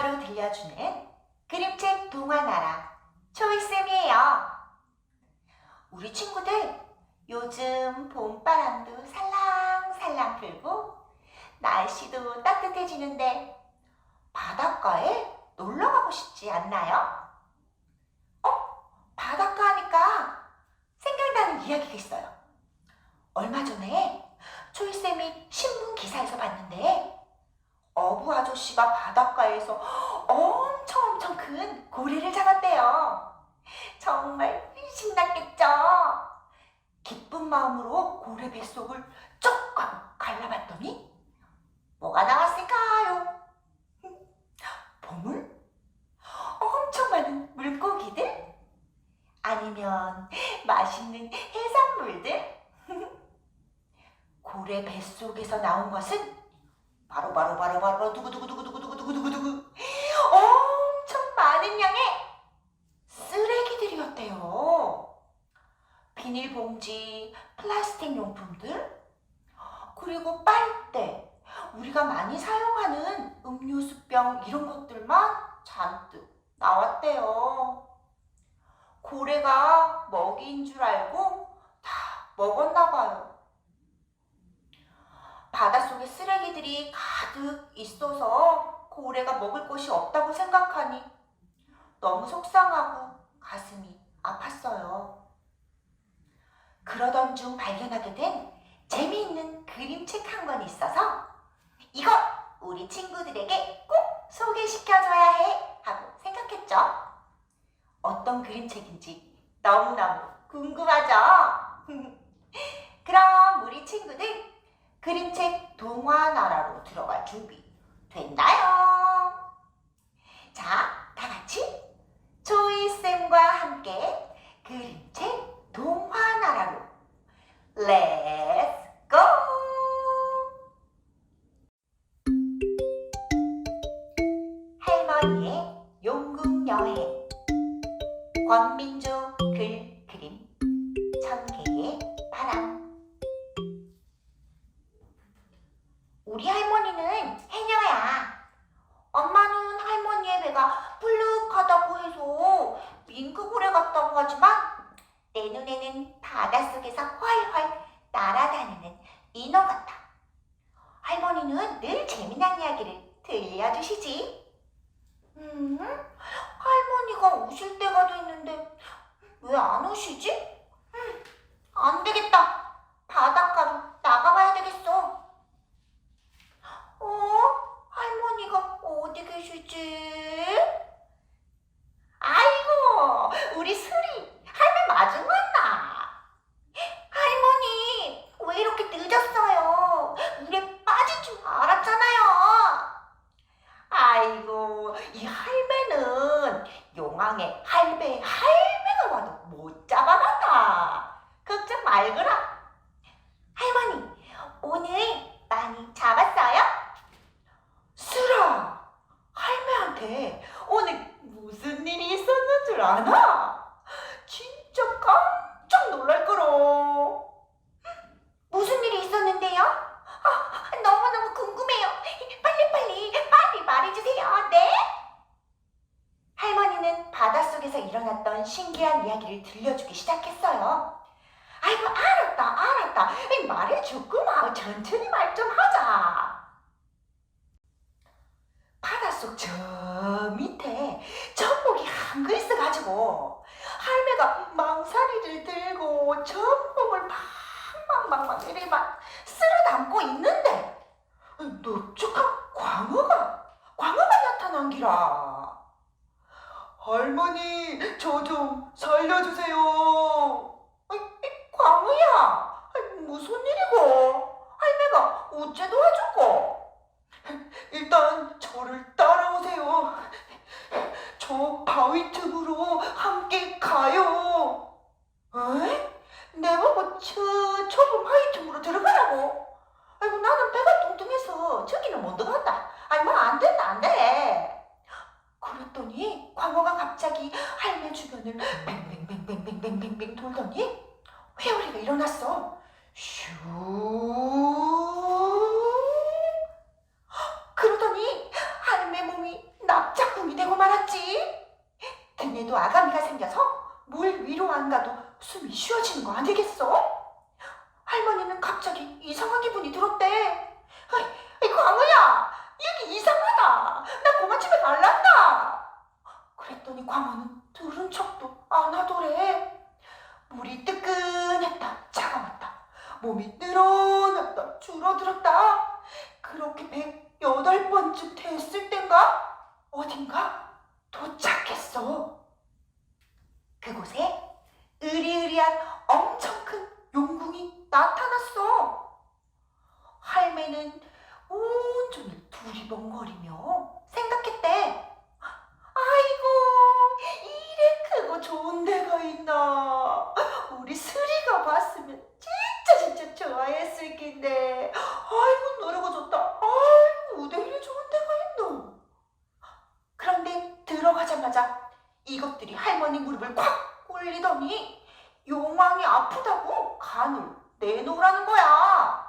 동화로 들려주는 그림책 동화나라 초이쌤이에요. 우리 친구들 요즘 봄바람도 살랑살랑 불고 날씨도 따뜻해지는데 바닷가에 놀러 가고 싶지 않나요? 어? 바닷가 하니까 생각나는 이야기가 있어요. 얼마 전에 초이쌤이 신문 기사에서 봤는데 어부 아저씨가 바닷가에서 엄청 엄청 큰 고래를 잡았대요. 정말 신났겠죠? 기쁜 마음으로 고래 뱃속을 쩍 하고 갈라봤더니 뭐가 나왔을까요? 보물? 엄청 많은 물고기들? 아니면 맛있는 해산물들? 고래 뱃속에서 나온 것은 바로 바로 바로 바로 두구 두구 두구 두구 두구 두구 두구 엄청 많은 양의 쓰레기들이었대요. 비닐봉지, 플라스틱 용품들, 그리고 빨대, 우리가 많이 사용하는 음료수병 이런 것들만 잔뜩 나왔대요. 고래가 먹이인 줄 알고 다 먹었나 봐요. 바닷속에 쓰레기들이 가득 있어서 고래가 먹을 것이 없다고 생각하니 너무 속상하고 가슴이 아팠어요. 그러던 중 발견하게 된 재미있는 그림책 한권 있어서 이거 우리 친구들에게 꼭 소개시켜줘야 해 하고 생각했죠. 어떤 그림책인지 너무너무 궁금하죠? 그럼 우리 친구들 그림책 동화 나라로 들어갈 준비 됐나요? 자, 다 같이 조이쌤과 함께 이 할매는 용왕의 할배, 할매가 와도 못 잡아간다. 걱정 말거라. 할머니, 오늘 많이 잡았어요? 수라, 할매한테 오늘 무슨 일이 있었는 줄 아나? 진짜 깜짝 놀랄 거로. 무슨 일이 있었는데요? 아, 너무너무 궁금해요. 빨리빨리, 빨리 말해주세요. 네? 할머니는 일어났던 신기한 이야기를 들려주기 시작했어요. 아이고, 알았다, 알았다. 말해줬구만. 천천히 말 좀 하자. 바닷속 저 밑에 전복이 한그 있어가지고 할매가 망사리를 들고 전복을 팡팡팡팡 이렇게 막 쓸어 담고 있는데 넓적한 광어가 광어가 나타난 기라 할머니 저 좀 살려주세요. 아이, 무슨 일이고? 할매가 어째 도와줄고 빙빙 돌더니 회오리가 일어났어. 슈 그러더니 하늘의 몸이 납작붕이 되고 말았지. 등에도 아가미가 생겨서 물 위로 안 가도 숨이 쉬어지는 거 아니겠어? 할머니는 갑자기 이상한 기분이 들었대. 아이, 광우야! 여기 이상하다! 나 고마집에 갈란다! 그랬더니 광우는 몸이 늘어났다 줄어들었다. 그렇게 108번쯤 됐을 땐가? 어딘가 도착했어. 그곳에 으리으리한 엄청 큰 용궁이 나타났어. 할매는 온종일 두리번거리며 생각했대. 아이고 이래 크고 좋은 데가 있나. 우리 수리가 봤으면 좋아했을 낀데. 아이고, 노래가 좋다. 아이고, 이래 좋은 데가 있노. 그런데 들어가자마자 이것들이 할머니 무릎을 콱 꿇리더니 용왕이 아프다고 간을 내놓으라는 거야.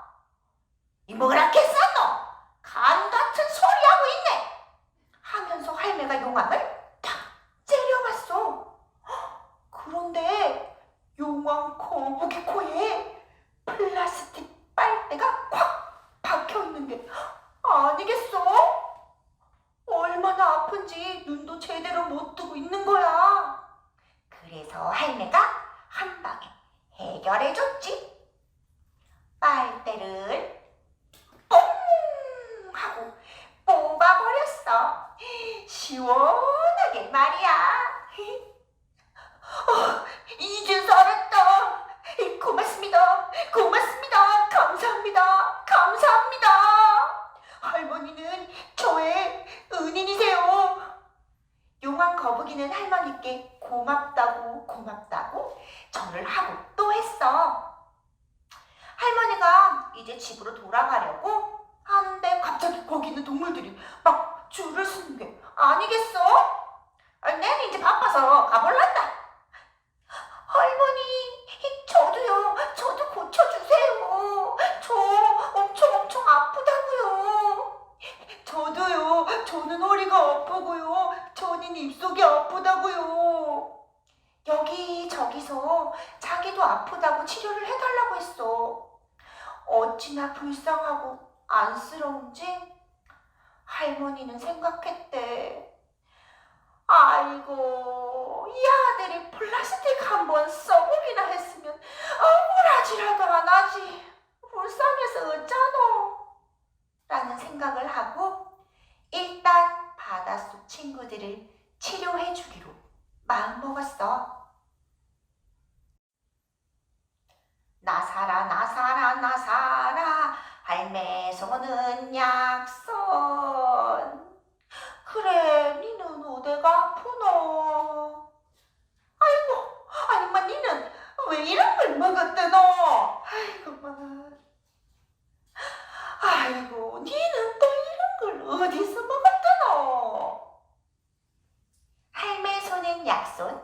이 뭐라겠어 너? 간 같은 소리 하고 있네. 하면서 할매가 용왕을 탁 째려봤어. 헉, 그런데 용왕 거북이 코에 플라스틱 빨대가 콱 박혀 있는 게 아니겠어? 얼마나 아픈지 눈도 제대로 못 뜨고 있는 거야. 그래서 할매가 한 방에 해결해줬지. 빨대를 뽕 하고 뽑아버렸어. 시원하게 말이야. 어, 이제 살았다. 고맙습니다. 고맙습니다. 감사합니다. 감사합니다. 할머니는 저의 은인이세요. 용왕 거북이는 할머니께 고맙다고 고맙다고 절을 하고 또 했어. 할머니가 이제 집으로 돌아가려고 하는데 갑자기 거기 있는 동물들이 막 줄을 서는 게 아니겠어? 아, 내는 이제 바빠서 가볼란다. 할머니, 저도요. 저도 고쳐주세요. 저 엄청 엄청 아프다고요. 저도요. 저는 허리가 아프고요. 저는 입속이 아프다고요. 여기 저기서 자기도 아프다고 치료를 해달라고 했어. 어찌나 불쌍하고 안쓰러운지 할머니는 생각했대. 아이고, 이 아들이 플라스틱 한 번 써보기나 했으면 억울하지라도 안 하지. 불쌍해서 어쩌노? 라는 생각을 하고 일단 바닷속 친구들을 치료해 주기로 마음먹었어. 나 살아 나 살아 나 살아 할매 손은 약손 그래 니는 어디가 아프노? 아이고 아니 마 니는 왜 이런 걸 먹었더노? 아이고 마. 아이고 니는 또 이런 걸 어디서 먹었더노 할매 손은 약손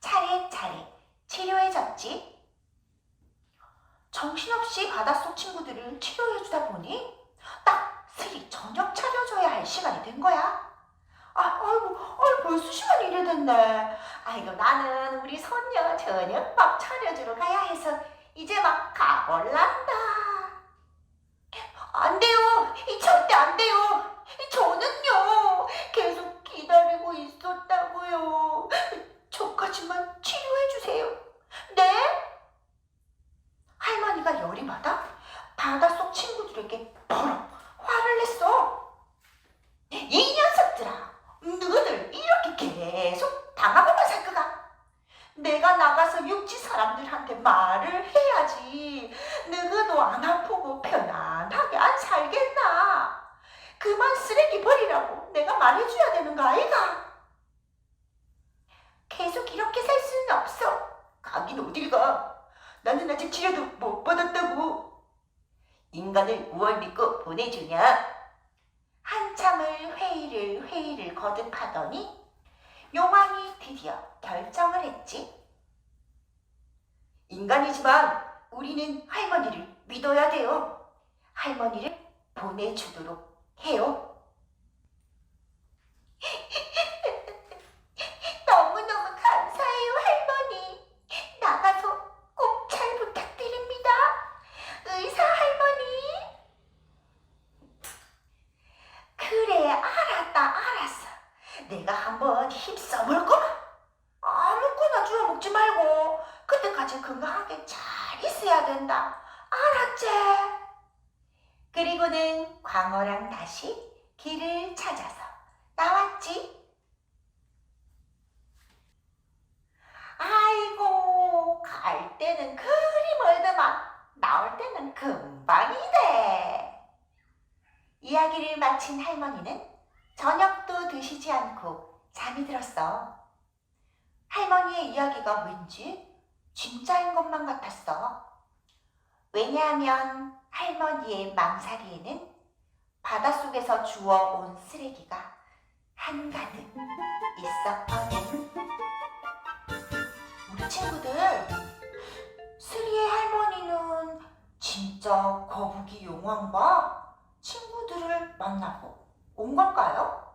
차례차례 치료해줬지 정신없이 바닷속 친구들을 치료해주다 보니 딱 슬이 저녁 차려줘야 할 시간이 된 거야. 아, 아이고, 아이 벌써 시간이 이래 아이고, 나는 우리 손녀 저녁밥 차려주러 가야 해서 이제 막 가볼란다. 안 돼요. 이 절대 안 돼요. 이 저는요, 계속 기다리고 있었다고요. 저까지만 치료해주세요. 네? 할머니가 열이 받아 바닷속 친구들에게 버럭 화를 냈어. 이 녀석들아, 너희들 이렇게 계속 당하고만 살 거가? 내가 나가서 육지 사람들한테 말을 해야지. 너희도 안 아프고 편안하게 안 살겠나? 그만 쓰레기 버리라고 내가 말해줘야 되는 거 아이가? 계속 이렇게 살 수는 없어. 가긴 어딜 가? 나는 아직 치료도 못 받았다고. 인간을 무얼 믿고 보내주냐? 한참을 회의를 회의를 거듭하더니 용왕이 드디어 결정을 했지. 인간이지만 우리는 할머니를 믿어야 돼요. 할머니를 보내주도록 해요. 너무너무 감사해요, 할머니. 나가서 꼭 잘 부탁드립니다. 의사 할머니. 그래, 알았다, 알았어. 내가 한번 힘써볼 거야. 아무거나 주워 먹지 말고 그때까지 건강하게 잘 있어야 된다. 알았지? 그리고는 광어랑 다시 길을 찾아서 나왔지. 아이고, 갈 때는 그리 멀더만 나올 때는 금방이대. 이야기를 마친 할머니는 저녁도 드시지 않고 잠이 들었어. 할머니의 이야기가 왠지 진짜인 것만 같았어. 왜냐하면 할머니의 망사리에는 바닷속에서 주워온 쓰레기가 한가득 있었거든. 우리 친구들, 스리의 할머니는 진짜 거북이 용왕과 친구들을 만나고 온 걸까요?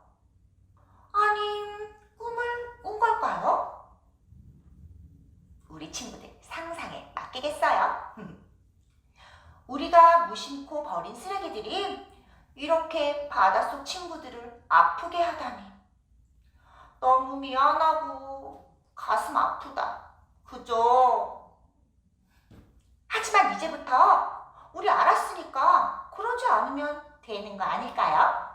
아님 꿈을 꾼 걸까요? 우리 친구들 상상에 맡기겠어요. 우리가 무심코 버린 쓰레기들이 이렇게 바닷속 친구들을 아프게 하다니. 너무 미안하고 가슴 아프다. 그죠? 하지만 이제부터 우리 알았으니까 그러지 않으면 되는 거 아닐까요?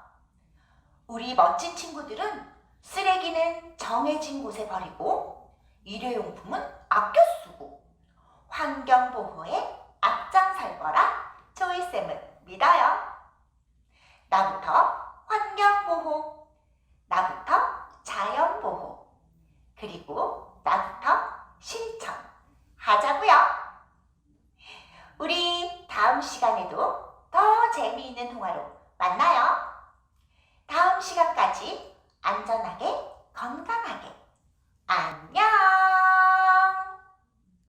우리 멋진 친구들은 쓰레기는 정해진 곳에 버리고 일회용품은 아껴 쓰고 환경 보호에 앞장 설 거라 조이쌤은 믿어요. 나부터